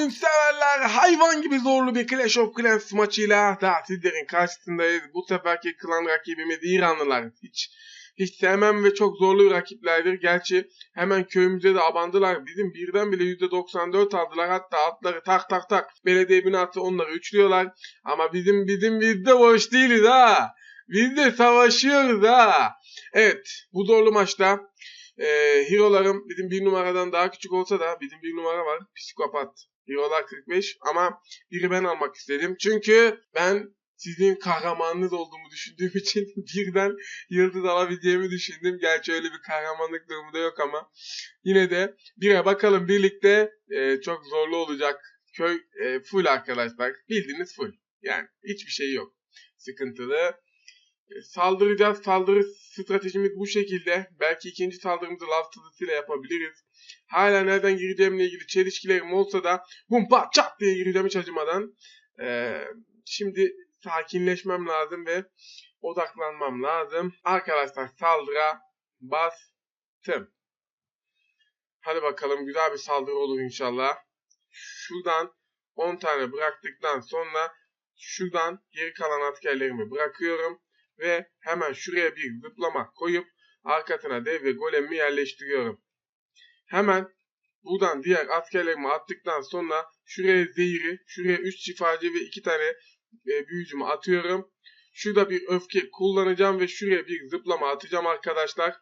oyun severler hayvan gibi zorlu bir Clash of Clans maçıyla daha sizlerin karşısındayız. Bu seferki klan rakibimiz İranlılar. Hiç hiç sevmem ve çok zorlu rakiplerdir. Gerçi hemen köyümüze de abandılar. Bizim birden bile %94 aldılar. Hatta atları tak tak tak. Belediye binası onları üçlüyorlar. Ama bizim bizim biz de boş değiliz ha. Biz de savaşıyoruz ha. Evet bu zorlu maçta e, hero'larım bizim bir numaradan daha küçük olsa da bizim bir numara var. Psikopat. Hero'lar 45 ama biri ben almak istedim. Çünkü ben sizin kahramanınız olduğumu düşündüğüm için birden yıldız alabileceğimi düşündüm. Gerçi öyle bir kahramanlık durumu da yok ama yine de bire bakalım birlikte e, çok zorlu olacak. Köy e, full arkadaşlar. Bildiğiniz full. Yani hiçbir şey yok. Sıkıntılı. Saldıracağız. Saldırı stratejimiz bu şekilde. Belki ikinci saldırımızı lav tızısıyla yapabiliriz. Hala nereden gireceğimle ilgili çelişkilerim olsa da bum pat çat diye gireceğim hiç acımadan. Ee, şimdi sakinleşmem lazım ve odaklanmam lazım. Arkadaşlar saldıra bastım. Hadi bakalım güzel bir saldırı olur inşallah. Şuradan 10 tane bıraktıktan sonra şuradan geri kalan askerlerimi bırakıyorum ve hemen şuraya bir zıplama koyup arkasına dev ve golemi yerleştiriyorum. Hemen buradan diğer askerlerimi attıktan sonra şuraya zehiri, şuraya 3 şifacı ve 2 tane e, büyücümü atıyorum. Şurada bir öfke kullanacağım ve şuraya bir zıplama atacağım arkadaşlar.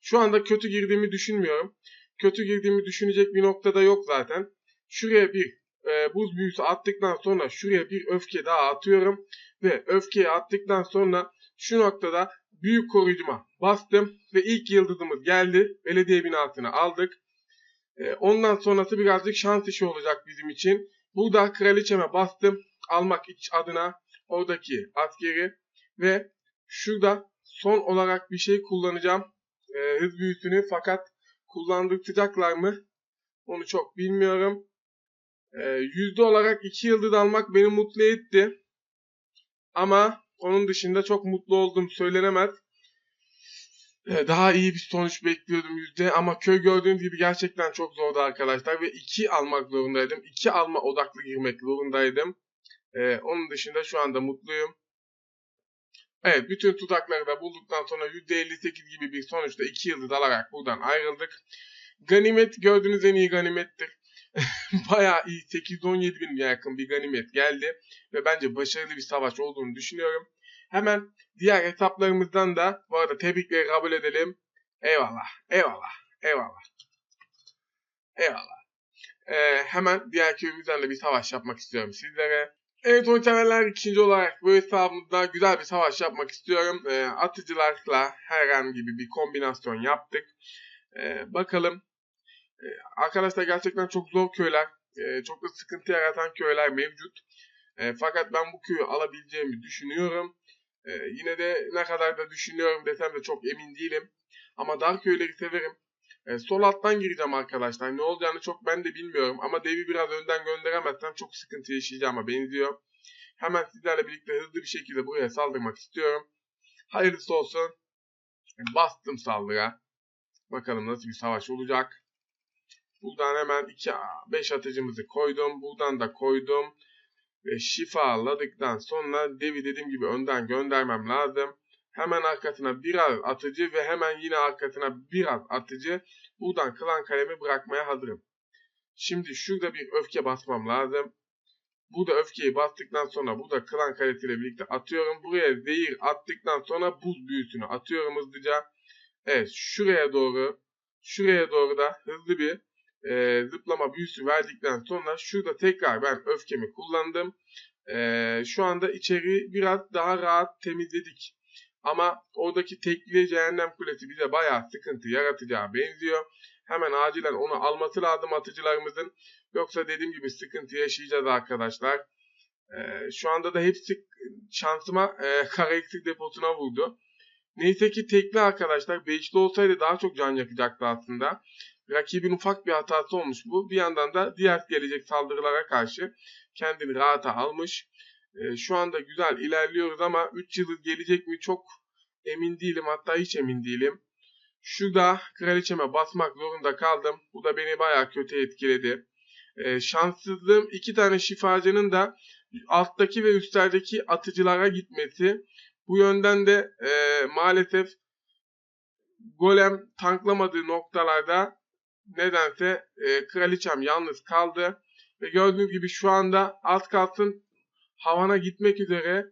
Şu anda kötü girdiğimi düşünmüyorum. Kötü girdiğimi düşünecek bir noktada yok zaten. Şuraya bir e, buz büyüsü attıktan sonra şuraya bir öfke daha atıyorum. Ve öfkeyi attıktan sonra şu noktada büyük koruyucuma bastım ve ilk yıldızımız geldi. Belediye binasını aldık. E, ondan sonrası birazcık şans işi olacak bizim için. Burada kraliçeme bastım. Almak adına oradaki askeri ve şurada son olarak bir şey kullanacağım. E, hız büyüsünü fakat kullandırtacaklar mı? Onu çok bilmiyorum. E, yüzde olarak iki yıldız almak beni mutlu etti. Ama onun dışında çok mutlu oldum söylenemez. Ee, daha iyi bir sonuç bekliyordum yüzde ama köy gördüğünüz gibi gerçekten çok zordu arkadaşlar ve 2 almak zorundaydım. 2 alma odaklı girmek zorundaydım. Ee, onun dışında şu anda mutluyum. Evet bütün tuzakları da bulduktan sonra %58 gibi bir sonuçta 2 yıldız alarak buradan ayrıldık. Ganimet gördüğünüz en iyi ganimettir. Bayağı iyi 817 bin yakın bir ganimet geldi ve bence başarılı bir savaş olduğunu düşünüyorum. Hemen diğer hesaplarımızdan da bu arada tebrikleri kabul edelim. Eyvallah, eyvallah, eyvallah. Eyvallah. Ee, hemen diğer köyümüzden de bir savaş yapmak istiyorum sizlere. Evet oyun severler ikinci olarak bu hesabımızda güzel bir savaş yapmak istiyorum. Ee, atıcılarla herhangi bir kombinasyon yaptık. Ee, bakalım. Ee, arkadaşlar gerçekten çok zor köyler. Ee, çok da sıkıntı yaratan köyler mevcut. Ee, fakat ben bu köyü alabileceğimi düşünüyorum. Yine de ne kadar da düşünüyorum desem de çok emin değilim. Ama dar köyleri severim. Sol alttan gireceğim arkadaşlar. Ne olacağını çok ben de bilmiyorum. Ama devi biraz önden gönderemezsem çok sıkıntı yaşayacağıma benziyor. Hemen sizlerle birlikte hızlı bir şekilde buraya saldırmak istiyorum. Hayırlısı olsun. Bastım saldıra. Bakalım nasıl bir savaş olacak. Buradan hemen 2 5 atıcımızı koydum. Buradan da koydum ve şifaladıktan sonra devi dediğim gibi önden göndermem lazım. Hemen arkasına biraz atıcı ve hemen yine arkasına biraz atıcı. Buradan klan kalemi bırakmaya hazırım. Şimdi şurada bir öfke basmam lazım. Burada öfkeyi bastıktan sonra burada klan kalesiyle birlikte atıyorum. Buraya zehir attıktan sonra buz büyüsünü atıyorum hızlıca. Evet şuraya doğru şuraya doğru da hızlı bir e, zıplama büyüsü verdikten sonra şurada tekrar ben öfkemi kullandım. E, şu anda içeriği biraz daha rahat temizledik. Ama oradaki tekli cehennem kulesi bize bayağı sıkıntı yaratacağı benziyor. Hemen acilen onu alması lazım atıcılarımızın. Yoksa dediğim gibi sıkıntı yaşayacağız arkadaşlar. E, şu anda da hepsi şansıma e, kara eksik deposuna vurdu. Neyse ki tekli arkadaşlar. Beşli olsaydı daha çok can yakacaktı aslında rakibin ufak bir hatası olmuş bu. Bir yandan da diğer gelecek saldırılara karşı kendini rahata almış. E, şu anda güzel ilerliyoruz ama 3 yıldız gelecek mi çok emin değilim. Hatta hiç emin değilim. Şurada kraliçeme basmak zorunda kaldım. Bu da beni baya kötü etkiledi. E, şanssızlığım iki tane şifacının da alttaki ve üstlerdeki atıcılara gitmesi. Bu yönden de e, maalesef golem tanklamadığı noktalarda nedense e, kraliçem yalnız kaldı. Ve gördüğünüz gibi şu anda az kalsın havana gitmek üzere.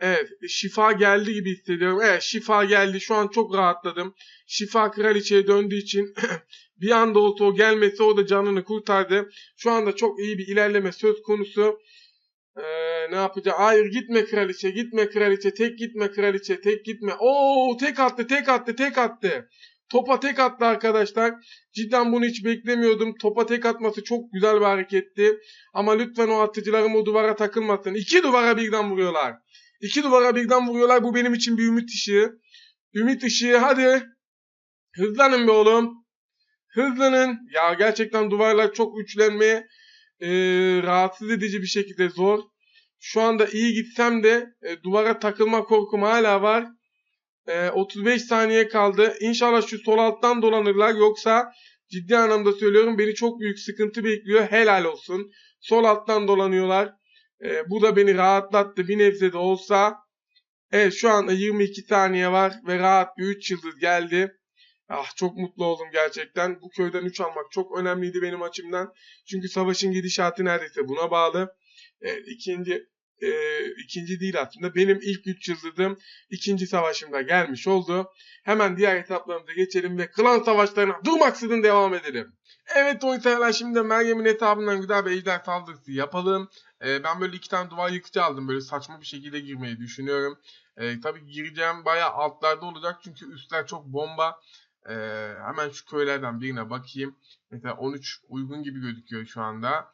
Evet şifa geldi gibi hissediyorum. Evet şifa geldi. Şu an çok rahatladım. Şifa kraliçeye döndüğü için bir anda olsa o gelmesi o da canını kurtardı. Şu anda çok iyi bir ilerleme söz konusu. Ee, ne yapacak? Hayır gitme kraliçe, gitme kraliçe, tek gitme kraliçe, tek gitme. Oo tek attı, tek attı, tek attı. Topa tek attı arkadaşlar. Cidden bunu hiç beklemiyordum. Topa tek atması çok güzel bir hareketti. Ama lütfen o atıcılarım o duvara takılmasın. İki duvara birden vuruyorlar. İki duvara birden vuruyorlar. Bu benim için bir ümit ışığı. Ümit ışığı hadi. Hızlanın be oğlum. Hızlanın. Ya gerçekten duvarlar çok üçlenmeye e, rahatsız edici bir şekilde zor. Şu anda iyi gitsem de e, duvara takılma korkum hala var. E, 35 saniye kaldı. İnşallah şu sol alttan dolanırlar. Yoksa ciddi anlamda söylüyorum beni çok büyük sıkıntı bekliyor. Helal olsun. Sol alttan dolanıyorlar. E, bu da beni rahatlattı. Bir nebze de olsa. Evet şu anda 22 saniye var ve rahat bir 3 yıldız geldi. Ah çok mutlu oldum gerçekten. Bu köyden 3 almak çok önemliydi benim açımdan. Çünkü savaşın gidişatı neredeyse buna bağlı. Evet, ikinci e, ikinci değil aslında. Benim ilk 3 yıldızım ikinci savaşımda gelmiş oldu. Hemen diğer etaplarımıza geçelim ve klan savaşlarına durmaksızın devam edelim. Evet oyuncular şimdi Meryem'in hesabından güzel bir ejder saldırısı yapalım. Ee, ben böyle iki tane duvar yıkıcı aldım. Böyle saçma bir şekilde girmeyi düşünüyorum. Ee, tabii gireceğim bayağı altlarda olacak çünkü üstler çok bomba. Ee, hemen şu köylerden birine bakayım. Mesela 13 uygun gibi gözüküyor şu anda.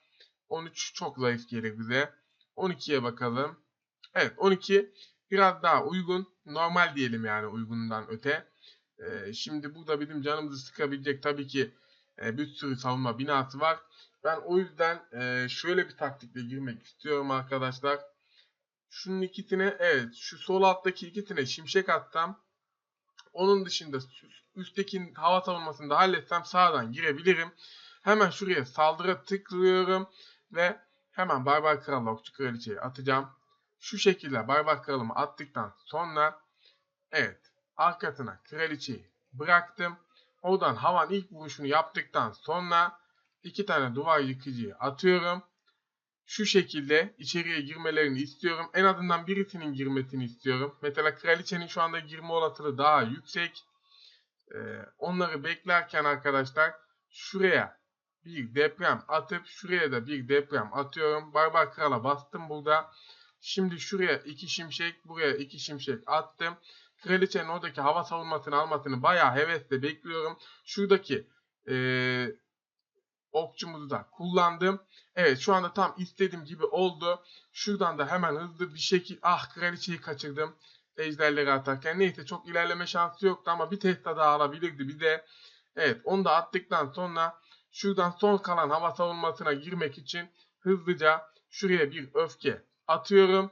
13 çok zayıf gelir bize. 12'ye bakalım. Evet 12 biraz daha uygun. Normal diyelim yani uygundan öte. Ee, şimdi burada bizim canımızı sıkabilecek tabii ki e, bir sürü savunma binası var. Ben o yüzden e, şöyle bir taktikle girmek istiyorum arkadaşlar. Şunun ikisine evet şu sol alttaki ikisine şimşek atsam. Onun dışında üstteki hava savunmasını da halletsem sağdan girebilirim. Hemen şuraya saldırı tıklıyorum ve hemen Barbar Kral Okçu Kraliçeyi atacağım. Şu şekilde Barbar Kralımı attıktan sonra evet arkasına Kraliçeyi bıraktım. Oradan havan ilk vuruşunu yaptıktan sonra iki tane duvar yıkıcıyı atıyorum. Şu şekilde içeriye girmelerini istiyorum. En azından birisinin girmesini istiyorum. Mesela kraliçenin şu anda girme olasılığı daha yüksek. Ee, onları beklerken arkadaşlar şuraya bir deprem atıp şuraya da bir deprem atıyorum. Barbar krala bastım burada. Şimdi şuraya iki şimşek, buraya iki şimşek attım. Kraliçenin oradaki hava savunmasını almasını bayağı hevesle bekliyorum. Şuradaki ee, okçumuzu da kullandım. Evet şu anda tam istediğim gibi oldu. Şuradan da hemen hızlı bir şekilde ah kraliçeyi kaçırdım. Ejderleri atarken. Neyse çok ilerleme şansı yoktu ama bir test daha alabilirdi bir de. Evet onu da attıktan sonra şuradan son kalan hava savunmasına girmek için hızlıca şuraya bir öfke atıyorum.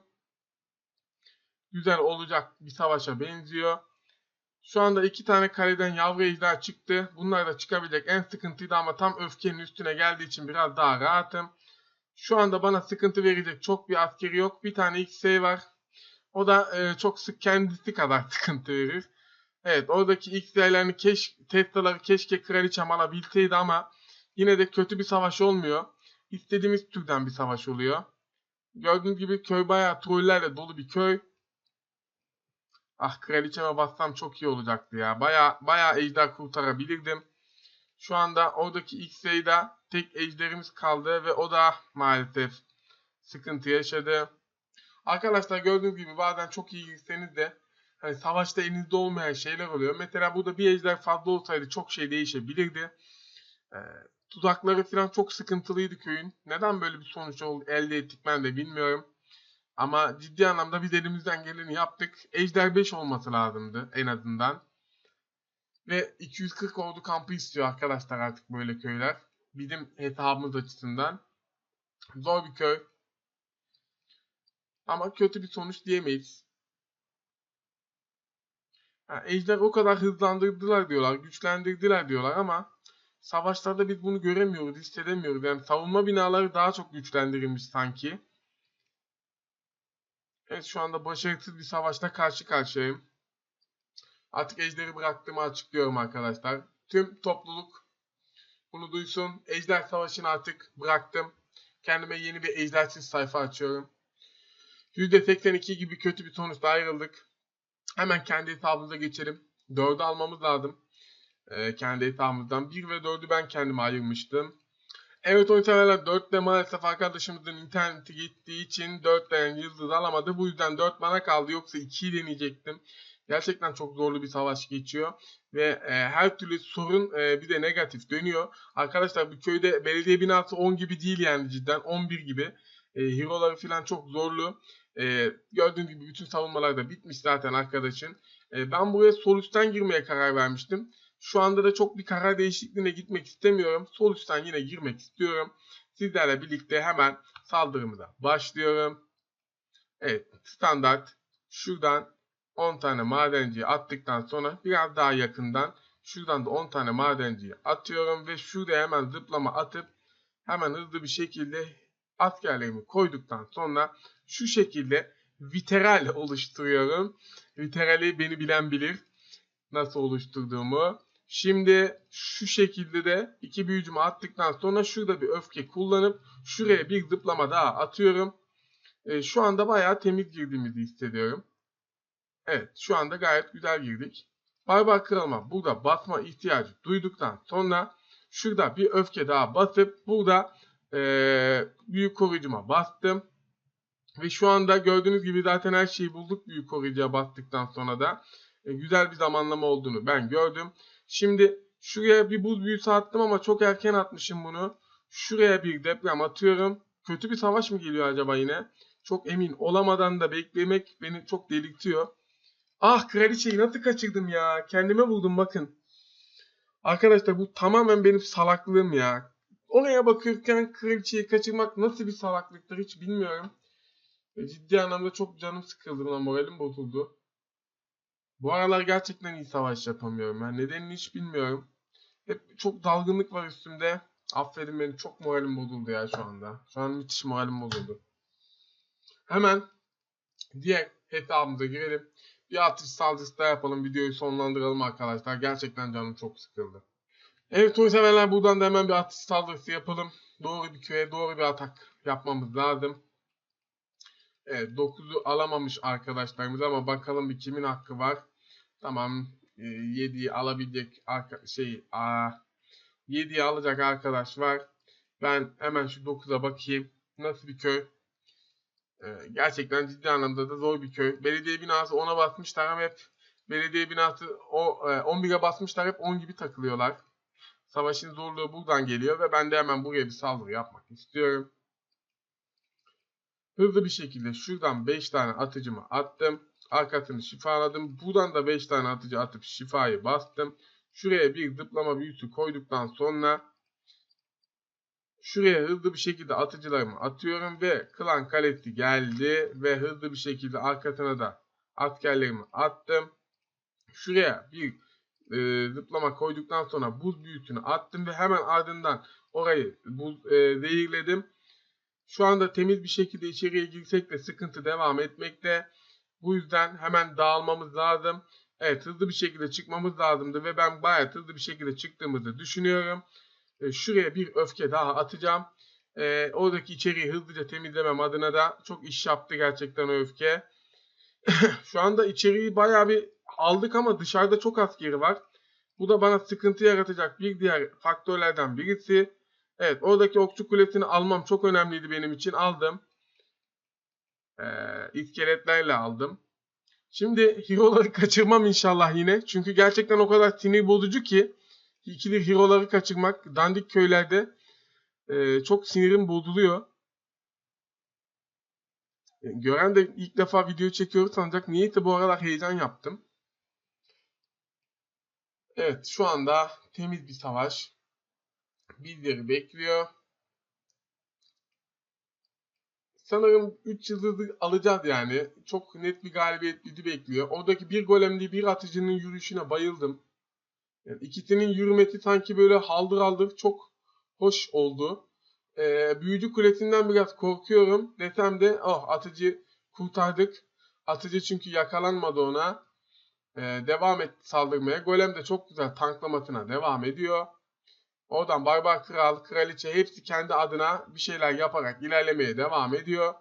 Güzel olacak bir savaşa benziyor. Şu anda iki tane kaleden yavru ejder çıktı. Bunlar da çıkabilecek en sıkıntıydı ama tam öfkenin üstüne geldiği için biraz daha rahatım. Şu anda bana sıkıntı verecek çok bir askeri yok. Bir tane X-Ray var. O da e, çok sık kendisi kadar sıkıntı verir. Evet oradaki X-Ray'lerini keş, Tesla'ları keşke kraliçem alabilseydi ama yine de kötü bir savaş olmuyor. İstediğimiz türden bir savaş oluyor. Gördüğünüz gibi köy bayağı trollerle dolu bir köy. Ah kraliçeme bassam çok iyi olacaktı ya. Baya baya ejder kurtarabilirdim. Şu anda oradaki X-Ray'da tek ejderimiz kaldı ve o da maalesef sıkıntı yaşadı. Arkadaşlar gördüğünüz gibi bazen çok iyi girseniz de hani savaşta elinizde olmayan şeyler oluyor. Mesela burada bir ejder fazla olsaydı çok şey değişebilirdi. Ee, tuzakları falan çok sıkıntılıydı köyün. Neden böyle bir sonuç elde ettik ben de bilmiyorum. Ama ciddi anlamda biz elimizden geleni yaptık. Ejder 5 olması lazımdı en azından. Ve 240 ordu kampı istiyor arkadaşlar artık böyle köyler. Bizim hesabımız açısından. Zor bir köy. Ama kötü bir sonuç diyemeyiz. Ha, ejder o kadar hızlandırdılar diyorlar, güçlendirdiler diyorlar ama savaşlarda biz bunu göremiyoruz, hissedemiyoruz. Yani savunma binaları daha çok güçlendirilmiş sanki. Evet şu anda başarısız bir savaşla karşı karşıyayım. Artık ejderi bıraktığımı açıklıyorum arkadaşlar. Tüm topluluk bunu duysun. Ejder Savaşı'nı artık bıraktım. Kendime yeni bir ejdersiz sayfa açıyorum. %82 gibi kötü bir sonuçla ayrıldık. Hemen kendi hesabımıza geçelim. 4'ü almamız lazım. Ee, kendi hesabımızdan. 1 ve 4'ü ben kendime ayırmıştım. Evet oyun severler 4'te maalesef arkadaşımızın interneti gittiği için 4 tane yıldız alamadı. Bu yüzden 4 bana kaldı. Yoksa 2'yi deneyecektim. Gerçekten çok zorlu bir savaş geçiyor. Ve e, her türlü sorun e, bir de negatif dönüyor. Arkadaşlar bu köyde belediye binası 10 gibi değil yani cidden 11 gibi. E, hero'ları falan çok zorlu. E, gördüğünüz gibi bütün savunmalar da bitmiş zaten arkadaşın. E, ben buraya sol girmeye karar vermiştim. Şu anda da çok bir karar değişikliğine gitmek istemiyorum. Sol üstten yine girmek istiyorum. Sizlerle birlikte hemen saldırımıza başlıyorum. Evet standart şuradan 10 tane madenciyi attıktan sonra biraz daha yakından şuradan da 10 tane madenciyi atıyorum ve şurada hemen zıplama atıp hemen hızlı bir şekilde askerlerimi koyduktan sonra şu şekilde viteral oluşturuyorum. Viterali beni bilen bilir nasıl oluşturduğumu. Şimdi şu şekilde de iki büyücümü attıktan sonra şurada bir öfke kullanıp şuraya bir zıplama daha atıyorum. E, şu anda bayağı temiz girdiğimizi hissediyorum. Evet şu anda gayet güzel girdik. Barbar kralıma burada basma ihtiyacı duyduktan sonra şurada bir öfke daha basıp burada e, büyük koruyucuma bastım. Ve şu anda gördüğünüz gibi zaten her şeyi bulduk büyük koruyucuya bastıktan sonra da. E, güzel bir zamanlama olduğunu ben gördüm. Şimdi şuraya bir buz büyüsü attım ama çok erken atmışım bunu. Şuraya bir deprem atıyorum. Kötü bir savaş mı geliyor acaba yine? Çok emin olamadan da beklemek beni çok delirtiyor. Ah kraliçeyi nasıl kaçırdım ya. Kendime buldum bakın. Arkadaşlar bu tamamen benim salaklığım ya. Oraya bakırken kraliçeyi kaçırmak nasıl bir salaklıktır hiç bilmiyorum. Ciddi anlamda çok canım sıkıldı buna moralim bozuldu. Bu aralar gerçekten iyi savaş yapamıyorum. Yani nedenini hiç bilmiyorum. Hep çok dalgınlık var üstümde. Affedin beni çok moralim bozuldu ya şu anda. Şu an müthiş moralim bozuldu. Hemen diğer hesabımıza girelim. Bir atış saldırısı da yapalım. Videoyu sonlandıralım arkadaşlar. Gerçekten canım çok sıkıldı. Evet oyun severler buradan da hemen bir atış saldırısı yapalım. Doğru bir köye doğru bir atak yapmamız lazım. Evet 9'u alamamış arkadaşlarımız ama bakalım bir kimin hakkı var. Tamam e, 7'yi alabilecek arka, şey 7'yi alacak arkadaş var. Ben hemen şu 9'a bakayım. Nasıl bir köy? Ee, gerçekten ciddi anlamda da zor bir köy. Belediye binası 10'a basmışlar ama hep belediye binası o e, 11'e basmışlar hep 10 gibi takılıyorlar. Savaşın zorluğu buradan geliyor ve ben de hemen buraya bir saldırı yapmak istiyorum. Hızlı bir şekilde şuradan 5 tane atıcımı attım. Arkasını şifaladım. Buradan da 5 tane atıcı atıp şifayı bastım. Şuraya bir zıplama büyüsü koyduktan sonra şuraya hızlı bir şekilde atıcılarımı atıyorum ve klan kalesi geldi ve hızlı bir şekilde arkasına da askerlerimi attım. Şuraya bir e, zıplama koyduktan sonra buz büyüsünü attım ve hemen ardından orayı buz, e, zehirledim. Şu anda temiz bir şekilde içeriye girsek de sıkıntı devam etmekte. Bu yüzden hemen dağılmamız lazım. Evet hızlı bir şekilde çıkmamız lazımdı ve ben bayağı hızlı bir şekilde çıktığımızı düşünüyorum. E, şuraya bir öfke daha atacağım. E, oradaki içeriği hızlıca temizlemem adına da çok iş yaptı gerçekten o öfke. Şu anda içeriği bayağı bir aldık ama dışarıda çok askeri var. Bu da bana sıkıntı yaratacak bir diğer faktörlerden birisi. Evet oradaki okçu kulesini almam çok önemliydi benim için. Aldım. Ee, iskeletlerle aldım. Şimdi hero'ları kaçırmam inşallah yine. Çünkü gerçekten o kadar sinir bozucu ki ikili hero'ları kaçırmak dandik köylerde e, çok sinirim bozuluyor. E, gören de ilk defa video çekiyoruz sanacak. Niyeyse bu aralar heyecan yaptım. Evet şu anda temiz bir savaş bizleri bekliyor. Sanırım 3 yıldızı alacağız yani. Çok net bir galibiyet bizi bekliyor. Oradaki bir golemli bir atıcının yürüyüşüne bayıldım. Yani ikisinin yürümesi sanki böyle haldır haldır çok hoş oldu. Ee, büyücü kulesinden biraz korkuyorum desem de oh atıcı kurtardık. Atıcı çünkü yakalanmadı ona. Ee, devam et saldırmaya. Golem de çok güzel tanklamasına devam ediyor. Oradan Barbar Kral, Kraliçe hepsi kendi adına bir şeyler yaparak ilerlemeye devam ediyor.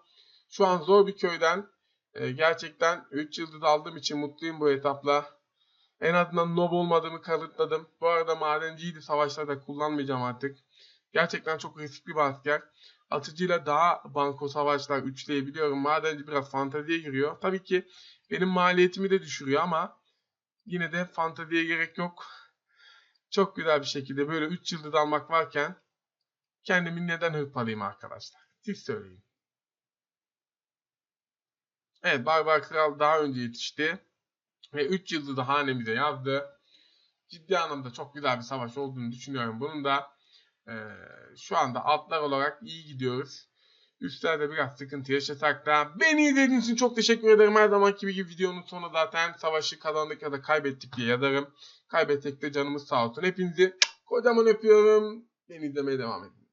Şu an zor bir köyden e, gerçekten 3 yıldız aldığım için mutluyum bu etapla. En azından nob olmadığımı kanıtladım. Bu arada madenciydi savaşlarda kullanmayacağım artık. Gerçekten çok riskli bir asker. Atıcıyla daha banko savaşlar üçleyebiliyorum. Madenci biraz fanteziye giriyor. Tabii ki benim maliyetimi de düşürüyor ama yine de fanteziye gerek yok. Çok güzel bir şekilde böyle 3 yıldız almak varken kendimi neden hırpalayayım arkadaşlar? Siz söyleyin. Evet Barbar Kral daha önce yetişti. Ve 3 yıldızı hanemize yazdı. Ciddi anlamda çok güzel bir savaş olduğunu düşünüyorum. Bunun da e, şu anda altlar olarak iyi gidiyoruz. Üstlerde biraz sıkıntı yaşasak da beni izlediğiniz için çok teşekkür ederim. Her zamanki gibi videonun sonu zaten savaşı kazandık ya da kaybettik diye yazarım. Kaybetsek de canımız sağ olsun. Hepinizi kocaman öpüyorum. Beni izlemeye devam edin.